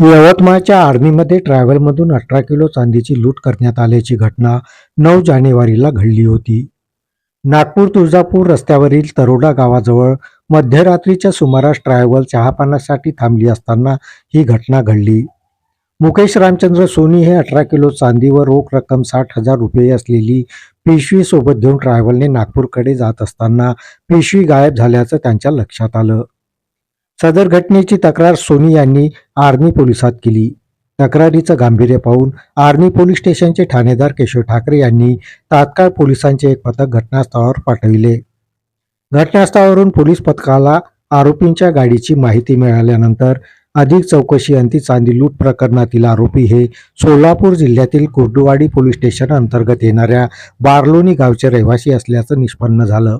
यवतमाळच्या आर्मीमध्ये ट्रॅव्हलमधून अठरा किलो चांदीची लूट करण्यात आल्याची घटना नऊ जानेवारीला घडली होती. नागपूर तुळजापूर रस्त्यावरील तरोडा गावाजवळ मध्यरात्रीच्या सुमारास ट्रॅव्हल चहापानासाठी थांबली असताना ही घटना घडली. मुकेश रामचंद्र सोनी हे अठरा किलो चांदी व रोख रक्कम साठ हजार रुपये असलेली पिशवी सोबत घेऊन ट्रॅव्हलने नागपूरकडे जात असताना पिशवी गायब झाल्याचं त्यांच्या लक्षात आलं. सदर घटनेची तक्रार सोनी यांनी आर्मी पोलिसात केली. तक्रारीचं गांभीर्य पाहून आर्मी पोलीस स्टेशनचे ठाणेदार केशव ठाकरे यांनी तात्काळ पोलिसांचे एक पथक घटनास्थळावर पाठविले. घटनास्थळावरून पोलीस पथकाला आरोपींच्या गाडीची माहिती मिळाल्यानंतर अधिक चौकशी अंती चांदी लूट प्रकरणातील आरोपी हे सोलापूर जिल्ह्यातील कुर्डुवाडी पोलीस स्टेशन अंतर्गत येणाऱ्या बारलोनी गावचे रहिवासी असल्याचं निष्पन्न झालं.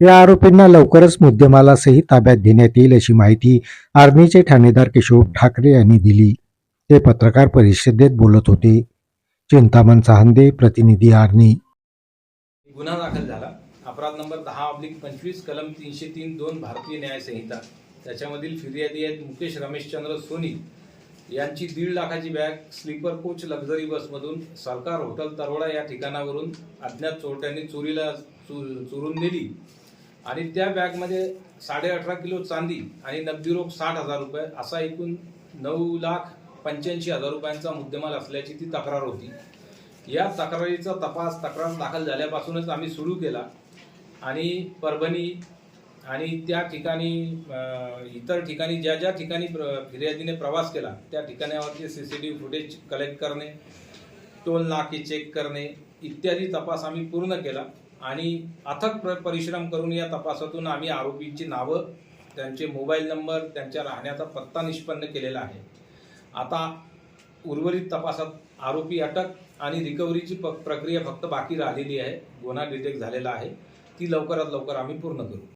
या आरोपींना लवकरच मुद्देमालासही ताब्यात घेण्यात येईल अशी माहिती आर्मीचे ठाणेदार किशोर ठाकरे यांनी दिली. ते पत्रकार परिषदेत बोलत होते. चिंतामण सहांदे प्रतिनिधी आर्मी. गुन्हा दाखल झाला. अपराध नंबर दहा ऑब्लिक पंचवीस कलम तीनशे तीन दोन भारतीय न्याय संहिता. त्याच्यामधील फिर्यादी आहेत मुकेश रमेशचंद्र सोनी. यांची दीड लाखाची बॅग स्लीपर कोच लक्झरी बसमधून सरकार हॉटेल तरोडा या ठिकाणावरून अज्ञात चोरट्यांनी चोरीला चु चोरून नेली. आणि त्या बॅगमध्ये साडे अठरा किलो चांदी आणि नगदी रोख साठ हजार रुपये असा एकूण नऊ लाख पंच्याऐंशी हजार रुपयांचा मुद्देमाल असल्याची ती तक्रार होती. या तक्रारीचा तपास तक्रार दाखल झाल्यापासूनच आम्ही सुरू केला आणि परभणी आणि त्या ठिकाणी इतर ठिकाणी ज्या ज्या ठिकाणी प्र- फिर्यादीने प्रवास केला त्या ठिकाणावरचे C C T V footage collect करणे टोल नाके चेक करणे इत्यादी तपास आम्ही पूर्ण केला. आणि अथक प्र परिश्रम करून या तपासातून आम्ही आरोपींची नावं त्यांचे मोबाईल नंबर त्यांच्या राहण्याचा पत्ता निष्पन्न केलेला आहे. आता उर्वरित तपासात आरोपी अटक आणि रिकव्हरीची प प्रक्रिया फक्त बाकी राहिलेली आहे गुन्हा डिटेक्ट झालेला आहे. ती लवकरात लवकर आम्ही पूर्ण करू.